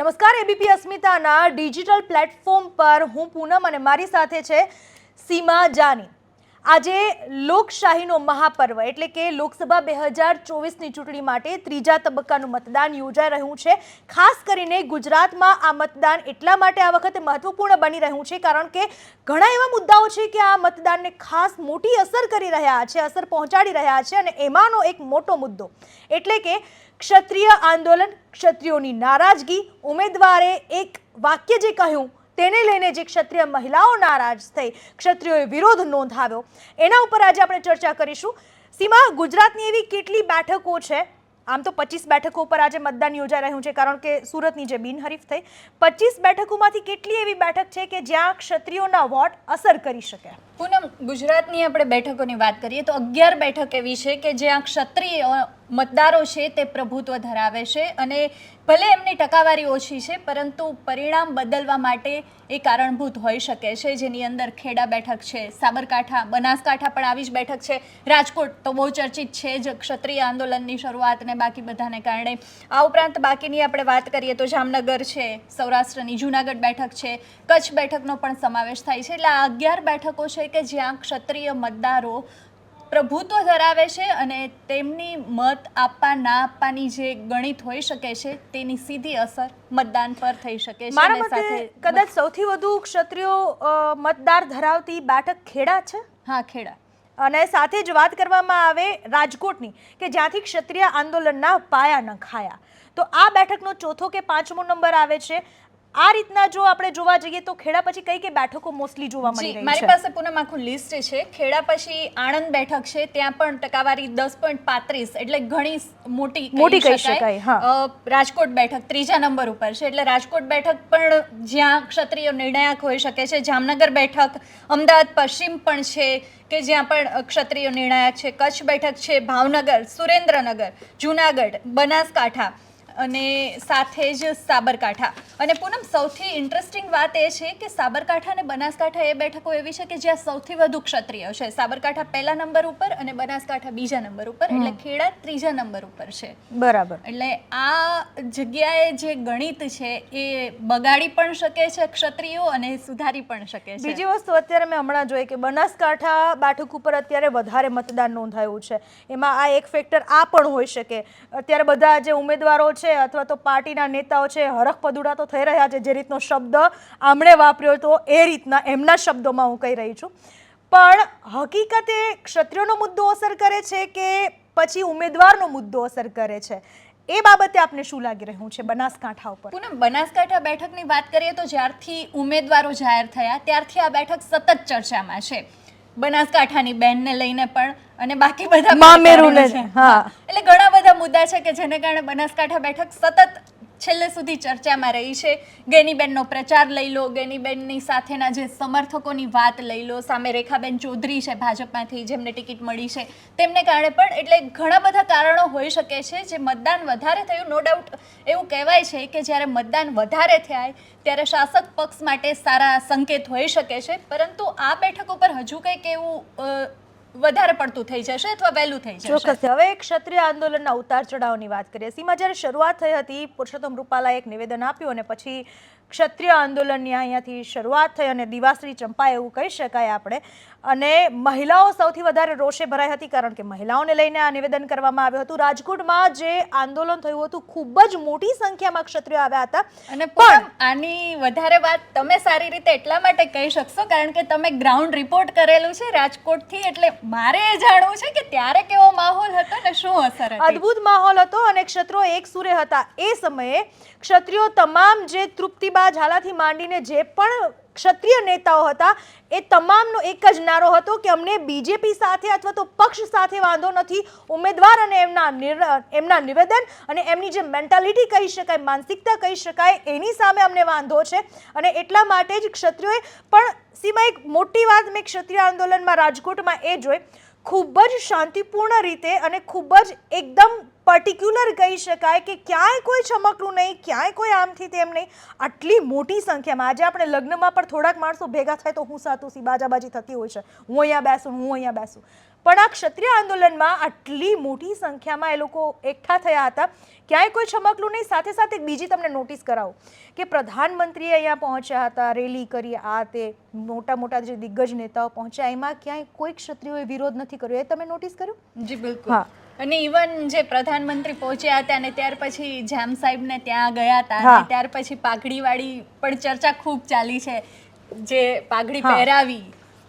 નમસ્કાર ABP અસ્મિતાના digital platform પર હું પૂનમ અને મારી સાથે છે સીમા જાની. આજે લોકશાહીનો મહાપર્વ એટલે કે લોકસભા બે હજાર ચોવીસની ચૂંટણી માટે ત્રીજા તબક્કાનું મતદાન યોજાઈ રહ્યું છે. ખાસ કરીને ગુજરાતમાં આ મતદાન એટલા માટે આ વખતે મહત્વપૂર્ણ બની રહ્યું છે કારણ કે ઘણા એવા મુદ્દાઓ છે કે આ મતદાનને ખાસ મોટી અસર કરી રહ્યા છે, અસર પહોંચાડી રહ્યા છે અને એમાંનો એક મોટો મુદ્દો એટલે કે ક્ષત્રિય આંદોલન, ક્ષત્રિયોની નારાજગી. ઉમેદવારે એક વાક્ય જે કહ્યું તેને લઈને જે ક્ષત્રિય મહિલાઓ નારાજ થઈ, ક્ષત્રિયોએ વિરોધ નોંધાવ્યો. એના ઉપર આજે આપણે ચર્ચા કરીશું. સીમા, ગુજરાતની એવી કેટલી બેઠકો છે? આમ તો પચીસ બેઠકો ઉપર આજે મતદાન યોજાઈ રહ્યું છે, કારણ કે સુરતની જે બિનહરીફ થઈ. પચીસ બેઠકોમાંથી કેટલી એવી બેઠક છે કે જ્યાં ક્ષત્રિયોના વોટ અસર કરી શકે? પૂનમ, ગુજરાતની આપણે બેઠકોની વાત કરીએ તો અગિયાર બેઠક એવી છે કે જ્યાં ક્ષત્રિય મતદારો છે તે પ્રભુત્વ ધરાવે છે અને ભલે એમની ટકાવારી ઓછી છે, પરંતુ પરિણામ બદલવા માટે એ કારણભૂત હોઈ શકે છે. જેની અંદર ખેડા બેઠક છે, સાબરકાંઠા, બનાસકાંઠા પણ આવી જ બેઠક છે. રાજકોટ તો બહુ ચર્ચિત છે જ ક્ષત્રિય આંદોલનની શરૂઆતને બાકી બધાને કારણે. આ ઉપરાંત બાકીની આપણે વાત કરીએ તો જામનગર છે, સૌરાષ્ટ્રની જૂનાગઢ બેઠક છે, કચ્છ બેઠકનો પણ સમાવેશ થાય છે. એટલે આ અગિયાર બેઠકો છે કે જ્યાં ક્ષત્રિય મતદારો પ્રભુત્વ ધરાવે છે અને તેમની મત આપવા ના આપવાની જે ગણિત હોઈ શકે છે તેની સીધી અસર મતદાન પર થઈ શકે છે. મારા મતે કદાચ સૌથી વધુ ક્ષત્રિયો મતદાર ધરાવતી બેઠક ખેડા છે? હા ખેડા. અને સાથે જ વાત કરવામાં આવે રાજકોટની કે જ્યાંથી ક્ષત્રિય આંદોલનના પાયા નખાયા. તો આ બેઠકનો ચોથો કે પાંચમો નંબર આવે છે. આ રીતના જો આપણે જોવા જઈએ તો ખેડા પછી કઈ કઈ બેઠકો મોસ્ટલી જોવા મળી રહી છે? મારી પાસે પૂનમ આખું લિસ્ટ છે. ખેડા પછી આણંદ બેઠક છે. ત્યાં પણ ટકાવારી દસ પોઈન્ટ પાંત્રીસ એટલે ઘણી મોટી મોટી કહી શકાય, રાજકોટ બેઠક ત્રીજા નંબર ઉપર છે. એટલે રાજકોટ બેઠક પણ જ્યાં ક્ષત્રિય નિર્ણાયક હોઈ શકે છે જામનગર બેઠક અમદાવાદ પશ્ચિમ પણ છે કે જ્યાં પણ ક્ષત્રિય નિર્ણાયક છે. કચ્છ બેઠક છે ભાવનગર સુરેન્દ્રનગર જુનાગઢ બનાસકાંઠા. અને સાથે જ સાબરકાંઠા. અને પૂનમ સૌથી ઇન્ટરેસ્ટિંગ વાત એ છે કે સાબરકાંઠા અને બનાસકાંઠા એ બેઠકો એવી છે કે જ્યાં સૌથી વધુ ક્ષત્રિય છે. સાબરકાંઠા પહેલા નંબર ઉપર અને બનાસકાંઠા બીજા નંબર ઉપર એટલે ખેડા ત્રીજા નંબર ઉપર છે. બરાબર. એટલે આ જગ્યાએ જે ગણિત છે એ બગાડી પણ શકે છે ક્ષત્રિયો અને સુધારી પણ શકે છે. બીજી વસ્તુ અત્યારે મેં હમણાં જોઈ કે બનાસકાંઠા બેઠક ઉપર અત્યારે વધારે મતદાન નોંધાયું છે. એમાં આ એક ફેક્ટર આ પણ હોઈ શકે. અત્યારે બધા જે ઉમેદવારો છે અથવા તો પાર્ટીના નેતાઓ છે હરખ પદુડા તો થઈ રહ્યા છે જે રીતનો શબ્દ આમણે વાપર્યો તો એ રીતના એમના શબ્દોમાં હું કહી રહી છું. પણ હકીકતે ક્ષત્રિયોનો મુદ્દો અસર કરે છે કે પછી ઉમેદવારનો મુદ્દો અસર કરે છે? એ બાબતે આપને શું લાગી રહ્યું છે બનાસકાંઠા ઉપર? પૂનમ બનાસકાંઠા બેઠકની વાત કરીએ તો જ્યારથી ઉમેદવારો જાહેર થયા ત્યારથી આ બેઠક સતત ચર્ચામાં છે. બનાસકાંઠાની બેનને લઈને પણ અને બાકી બધા મામેરુને, છે. હા. મુદ્દા છે કે જેને કારણે બનાસકાંઠા બેઠક સતત છેલ્લે સુધી ચર્ચામાં રહી છે. ગેનીબેનનો પ્રચાર લઈ લો, ગેનીબેનની સાથેના જે સમર્થકોની વાત લઈ લો, સામે રેખાબેન ચૌધરી છે ભાજપમાંથી જેમને ટિકિટ મળી છે. તેમને કારણે પણ એટલે ઘણા બધા કારણો હોઈ શકે છે જે મતદાન વધારે થયું નો ડાઉટ એવું કહેવાય છે કે જ્યારે મતદાન વધારે થાય ત્યારે શાસક પક્ષ માટે સારા સંકેત હોઈ શકે છે. પરંતુ આ બેઠક ઉપર હજુ કંઈક એવું વધારે પડતું થઈ જશે અથવા વહેલું થઈ જશે? ચોક્કસ. હવે ક્ષત્રિય આંદોલનના ઉતાર ચઢાવની વાત કરીએ. સીમા જ્યારે શરૂઆત થઈ હતી, પુરુષોત્તમ રૂપાલાએ એક નિવેદન આપ્યું અને પછી ક્ષત્રિય આંદોલનની અહીંયાથી શરૂઆત થઈ અને દિવાશ્રી ચંપા એવું કહી શકાય આપણે. અને મહિલાઓ સૌથી વધારે રોષે ભરાઈ હતી કારણ કે મહિલાઓને લઈને આ નિવેદન કરવામાં આવ્યું હતું. રાજકોટમાં જે આંદોલન થયું હતું ખૂબ જ મોટી સંખ્યામાં ક્ષત્રિયો આવ્યા હતા. અને પણ આની વધારે વાત તમે સારી રીતે એટલા માટે કહી શકશો કારણ કે તમે ગ્રાઉન્ડ રિપોર્ટ કરેલું છે રાજકોટથી એટલે મારે એ જાણવું છે કે ત્યારે કેવો માહોલ હતો ને શું અસર હતી. અદ્ભુત માહોલ હતો અને ક્ષત્રિયો એક સુરે હતા. એ સમયે ક્ષત્રિયો તમામ જે તૃપ્તિબા ઝાલાથી માંડીને જે પણ ક્ષત્રિય નેતાઓ હતા, એ તમામનો એક જ નારો હતો કે અમને બીજેપી સાથે અથવા તો પક્ષ સાથે વાંધો નથી. ઉમેદવાર અને એમના એમના નિવેદન અને એમની જે મેન્ટાલિટી કહી શકાય, માનસિકતા કહી શકાય, એની સામે અમને વાંધો છે. અને એટલા માટે જ ક્ષત્રિયોએ પણ સીમા એક મોટી વાત મેં ક્ષત્રિય આંદોલનમાં રાજકોટમાં એ જોઈ. ખૂબ જ શાંતિપૂર્ણ રીતે અને ખૂબ જ એકદમ પર્ટિક્યુલર કહી શકાય કે ક્યાંય કોઈ ચમકલું નહીં ક્યાંય કોઈ આમથી તેમ નહીં. આટલી મોટી સંખ્યામાં આજે આપણે લગ્નમાં પણ થોડાક માણસો ભેગા થાય તો હું સાતુસી બાજાબાજી થતી હોય છે. હું અહીંયા બેસું હું અહીંયા બેસું. પણ આ ક્ષત્રિય આંદોલનમાં આટલી મોટી સંખ્યામાં એ લોકો એકઠા થયા હતા. ક્યાંય કોઈ ચમકલું નહીં સાથે સાથે બીજી તમને નોટિસ કરાવું કે પ્રધાનમંત્રી અહીંયા પહોંચ્યા હતા રેલી કરી આ તે મોટા મોટા જે દિગ્ગજ નેતાઓ પહોંચ્યા એમાં ક્યાંય કોઈ ક્ષત્રિયોએ વિરોધ નથી કર્યો. એ તમે નોટિસ કર્યું? જી બિલકુલ. હા. અને ઇવન જે પ્રધાનમંત્રી પહોંચ્યા હતા અને ત્યાર પછી જામ સાહેબને ત્યાં ગયા હતા અને ત્યાર પછી પાઘડીવાળી પણ ચર્ચા ખૂબ ચાલી છે. જે પાઘડી પહેરાવી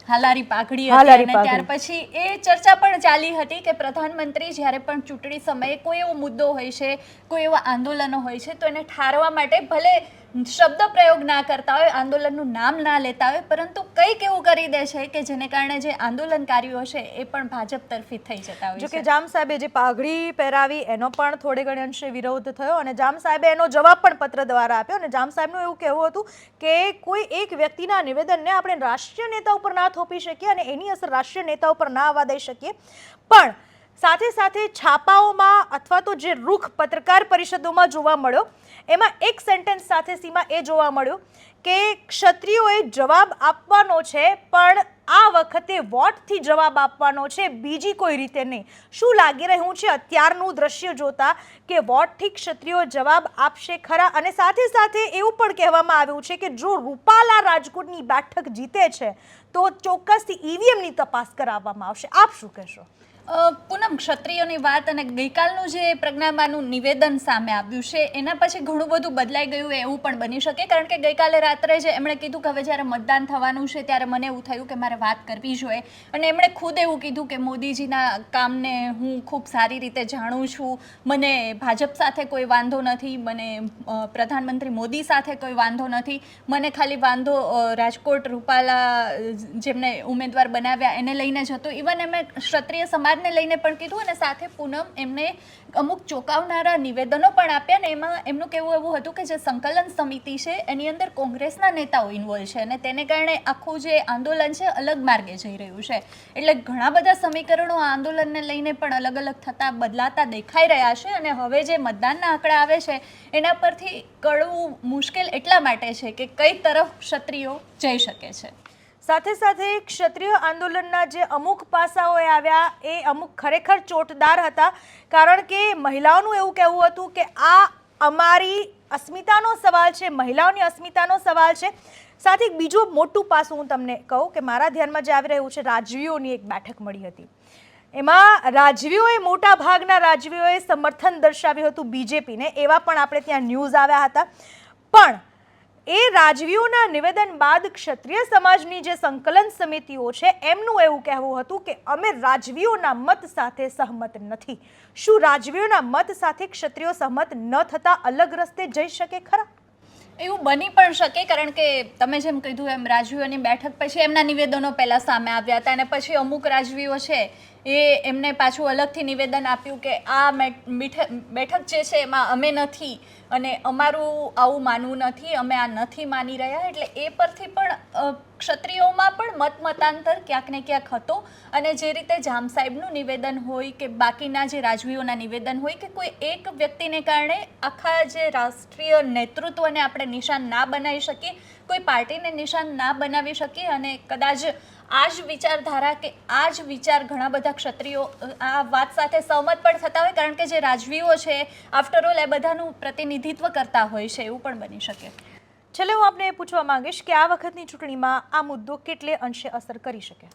હાલારી પાઘડી હતી અને ત્યાર પછી એ ચર્ચા પણ ચાલી હતી કે પ્રધાનમંત્રી જ્યારે પણ ચૂંટણી સમયે કોઈ એવો મુદ્દો હોય છે કોઈ એવા આંદોલનો હોય છે તો એને ઠારવા માટે ભલે શબ્દ પ્રયોગ ના કરતા હોય આંદોલનનું નામ ના લેતા હોય પરંતુ કંઈક એવું કરી દે છે કે જેને કારણે જે આંદોલનકારીઓ છે એ પણ ભાજપ તરફી થઈ જતા હોય જોકે જામ સાહેબે જે પાઘડી પહેરાવી એનો પણ થોડે ઘણે અંશે વિરોધ થયો અને જામ સાહેબે એનો જવાબ પણ પત્ર દ્વારા આપ્યો અને જામ સાહેબનું એવું કહેવું હતું કે કોઈ એક વ્યક્તિના નિવેદનને આપણે રાષ્ટ્રીય નેતા ઉપર ના થોપી શકીએ અને એની અસર રાષ્ટ્રીય નેતા ઉપર ના આવવા દઈ શકીએ. પણ સાથે સાથે છાપાઓમાં અથવા તો જે રૂખ પત્રકાર પરિષદોમાં જોવા મળ્યો, એમાં એક સેન્ટેન્સ સાથે સીમા એ જોવા મળ્યું કે ક્ષત્રિયોએ જવાબ આપવાનો છે, પણ આ વખતે વોટથી જવાબ આપવાનો છે, બીજી કોઈ રીતે નહીં. શું લાગી રહ્યું છે? અત્યારનું દ્રશ્ય જોતા કે વોટથી ક્ષત્રિયો જવાબ આપશે ખરા? અને સાથે સાથે એવું પણ કહેવામાં આવ્યું છે કે જો રૂપાલા રાજકોટની બેઠક જીતે છે, તો ચોક્કસથી ઈવીએમની તપાસ કરાવવામાં આવશે. આપ શું કહેશો? પૂનમ, ક્ષત્રિયોની વાત અને ગઈકાલનું જે પ્રજ્ઞામાનું નિવેદન સામે આવ્યું છે, એના પછી ઘણું બધું બદલાઈ ગયું, એવું પણ બની શકે. કારણ કે ગઈકાલે રાત્રે જે એમણે કીધું કે હવે જ્યારે મતદાન થવાનું છે, ત્યારે મને એવું થયું કે મારે વાત કરવી જોઈએ. અને એમણે ખુદ એવું કીધું કે મોદીજીના કામને હું ખૂબ સારી રીતે જાણું છું. મને ભાજપ સાથે કોઈ વાંધો નથી, મને પ્રધાનમંત્રી મોદી સાથે કોઈ વાંધો નથી. મને ખાલી વાંધો રાજકોટ, રૂપાલા જેમને ઉમેદવાર બનાવ્યા, એને લઈને જ હતો. ઇવન એમણે ક્ષત્રિય સમાજને લઈને પણ કીધું અને સાથે પૂનમ એમને અમુક ચોંકાવનારા નિવેદનો પણ આપ્યા ને એમાં એમનું કહેવું એવું હતું કે જે સંકલન સમિતિ છે, એની અંદર કોંગ્રેસના નેતાઓ ઇન્વોલ્વ છે અને તેને કારણે આખું જે આંદોલન છે, અલગ માર્ગે જઈ રહ્યું છે. એટલે ઘણા બધા સમીકરણો આ આંદોલનને લઈને પણ અલગ અલગ થતા બદલાતા દેખાઈ રહ્યા છે અને હવે જે મતદાનના આંકડા આવે છે, એના પરથી કળવું મુશ્કેલ એટલા માટે છે કે કઈ તરફ ક્ષત્રિયો જઈ શકે છે. સાથે સાથે ક્ષત્રિય આંદોલનના જે અમુક પાસાઓ આવ્યા, એ અમુક ખરેખર ચોટદાર હતા. કારણ કે મહિલાઓનું એવું કહેવું હતું કે આ અમારી અસ્મિતાનો સવાલ છે, મહિલાઓની અસ્મિતાનો સવાલ છે. સાથે એક બીજું મોટું પાસું હું તમને કહું કે મારા ધ્યાનમાં જે આવી રહ્યું છે, રાજવીઓની એક બેઠક મળી હતી. એમાં રાજવીઓએ મોટા ભાગના રાજવીઓએ સમર્થન દર્શાવ્યું હતું બીજેપીને, એવા પણ આપણે ત્યાં ન્યૂઝ આવ્યા હતા. પણ એ રાજવીઓના નિવેદન બાદ ક્ષત્રિય સમાજની જે સંકલન સમિતિઓ છે, એમનું એવું કહેવું હતું કે અમે રાજવીઓના મત સાથે સહમત નથી. શું રાજવીઓના મત સાથે ક્ષત્રિયો સહમત ન થતા અલગ રસ્તે જઈ શકે ખરા? એવું બની પણ શકે, કારણ કે તમે જેમ કીધું એમ રાજવીઓની બેઠક પછી એમના નિવેદનો પહેલાં સામે આવ્યા હતા અને પછી અમુક રાજવીઓ છે એ એમને પાછું અલગથી નિવેદન આપ્યું કે આ બેઠક જે છે એમાં અમે નથી અને અમારું આવું માનવું નથી, અમે આ નથી માની રહ્યા, એટલે એ પરથી પણ ક્ષત્રિયોમાં પણ મત મતાંતર ક્યાંક ને ક્યાંક હતો અને જે રીતે જામ સાહેબનું નિવેદન હોય કે બાકીના જે રાજવીઓના નિવેદન હોય કે કોઈ એક વ્યક્તિને કારણે આખા જે રાષ્ટ્રીય નેતૃત્વને આપણે નિશાન ના બનાવી શકીએ, કોઈ પાર્ટીને નિશાન ના બનાવી શકીએ અને કદાચ આ જ વિચારધારા કે આ જ વિચાર ઘણા બધા ક્ષત્રિયો, આ વાત સાથે સહમત પણ થતા હોય કારણ કે જે રાજવીઓ છે આફ્ટર ઓલ એ બધાનું પ્રતિનિધિત્વ કરતા હોય છે, એવું પણ બની શકે. છેલ્લે હું આપને પૂછવા માંગીશ કે આ વખતની ચૂંટણીમાં આ મુદ્દો કેટલે અંશે અસર કરી શકે?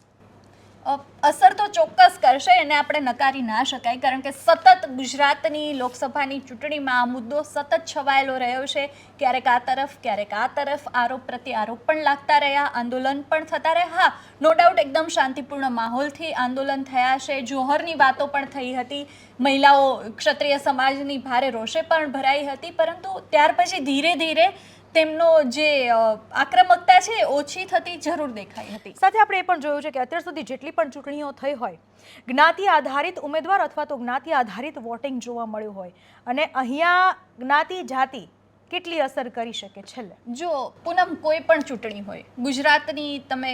અસર તો ચોક્કસ કરશે, એને આપણે નકારી ના શકાય, કારણ કે સતત ગુજરાતની લોકસભાની ચૂંટણીમાં આ મુદ્દો સતત છવાયેલો રહ્યો છે. ક્યારેક આ તરફ, ક્યારેક આ તરફ, આરોપ પ્રત્યે આરોપ પણ લાગતા રહ્યા, આંદોલન પણ થતા રહ્યા. હા, નો ડાઉટ એકદમ શાંતિપૂર્ણ માહોલથી આંદોલન થયા છે. જોહરની વાતો પણ થઈ હતી. મહિલાઓ ક્ષત્રિય સમાજની ભારે રોષે પણ ભરાઈ હતી, પરંતુ ત્યાર પછી ધીરે ધીરે તેમનો જે આક્રમકતા છે ઓછી થતી જરૂર દેખાઈ હતી. સાથે આપણે એ પણ જોયું છે કે અત્યાર સુધી જેટલી પણ ચૂંટણીઓ થઈ હોય જ્ઞાતિ આધારિત ઉમેદવાર અથવા તો જ્ઞાતિ આધારિત વોટિંગ જોવા મળ્યું હોય અને અહીંયા જ્ઞાતિ જાતિ કેટલી અસર કરી શકે છેલ્લે? જો પૂનમ કોઈ પણ ચૂંટણી હોય ગુજરાતની તમે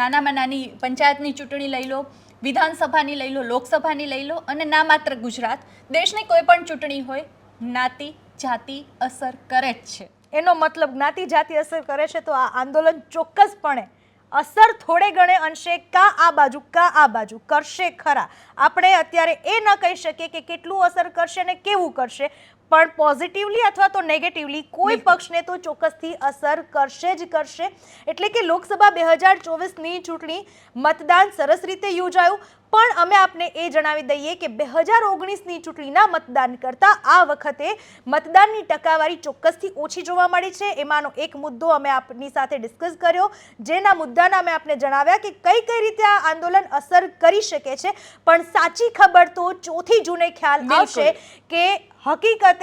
નાનામાં નાની પંચાયતની ચૂંટણી લઈ લો વિધાનસભાની લઈ લો લોકસભાની લઈ લો અને ના માત્ર ગુજરાત દેશની કોઈ પણ ચૂંટણી હોય જ્ઞાતિ જાતિ અસર કરે જ છે. એનો મતલબ જ્ઞાતિ જાતિ અસર કરે છે તો આ આંદોલન ચોક્કસપણે અસર થોડે ગણે અંશે કા આ બાજુ, કા આ બાજુ કરશે ખરા. આપણે અત્યારે એ ન કહી શકીએ કે કેટલું અસર કરશે ને કેવું કરશે. પણ પોઝિટિવલી અથવા તો નેગેટિવલી કોઈ પક્ષને તો ચોક્કસથી અસર કરશે જ કરશે. એટલે કે લોકસભા બે હજાર ચોવીસની ચૂંટણી મતદાન સરસ રીતે યોજાયું. પણ અમે આપને એ જણાવી દઈએ કે બે હજાર ઓગણીસની ચૂંટણીના મતદાન કરતાં આ વખતે મતદાનની ટકાવારી ચોક્કસથી ઓછી જોવા મળી છે. એમાંનો એક મુદ્દો અમે આપની સાથે ડિસ્કસ કર્યો. જેના મુદ્દાના અમે આપને જણાવ્યા કે કઈ કઈ રીતે આ આંદોલન અસર કરી શકે છે. પણ સાચી ખબર તો ચોથી જૂને ખ્યાલ. આવશે કે હકીકતે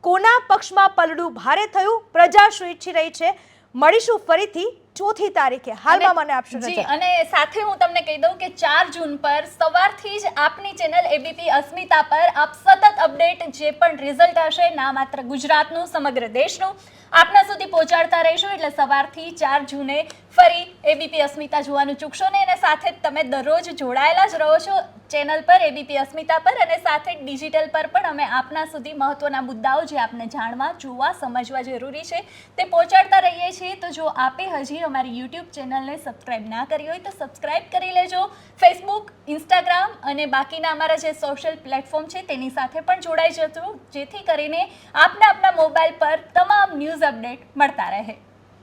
કોના પક્ષમાં પલડું ભારે થયું? પ્રજા શું ઈચ્છી રહી છે? મળીશું ફરીથી. ચોથી તારીખે. હાલમાં મને આપશો જી અને સાથે હું તમને કહી દઉં કે ચાર જૂન પર સવારથી જ આપની ચેનલ એબીપી અસ્મિતા પર આપ સતત અપડેટ જે પણ રિઝલ્ટ હશે ના માત્ર ગુજરાતનું સમગ્ર દેશનું આપના સુધી પહોંચાડતા રહીશું. એટલે સવારથી ચાર જૂને ફરી એબીપી અસ્મિતા જોવાનું ચૂકશો નહીં. અને સાથે જ તમે દરરોજ જોડાયેલા જ રહો છો ચેનલ પર એબીપી અસ્મિતા પર. અને સાથે ડિજિટલ પર પણ અમે આપના સુધી મહત્વના મુદ્દાઓ જે આપને જાણવા જોવા સમજવા જરૂરી છે તે પહોંચાડતા રહીએ છીએ. તો જો આપે હજી અમારી યુટ્યુબ ચેનલને સબસ્ક્રાઇબ ના કરી હોય તો સબસ્ક્રાઇબ કરી લેજો. ફેસબુક ઇન્સ્ટાગ્રામ અને બાકીના અમારા જે સોશિયલ પ્લેટફોર્મ છે તેની સાથે પણ જોડાઈ જજો. જેથી કરીને આપને આપના મોબાઈલ પર તમામ ન્યૂઝ અપડેટ મળતા રહે.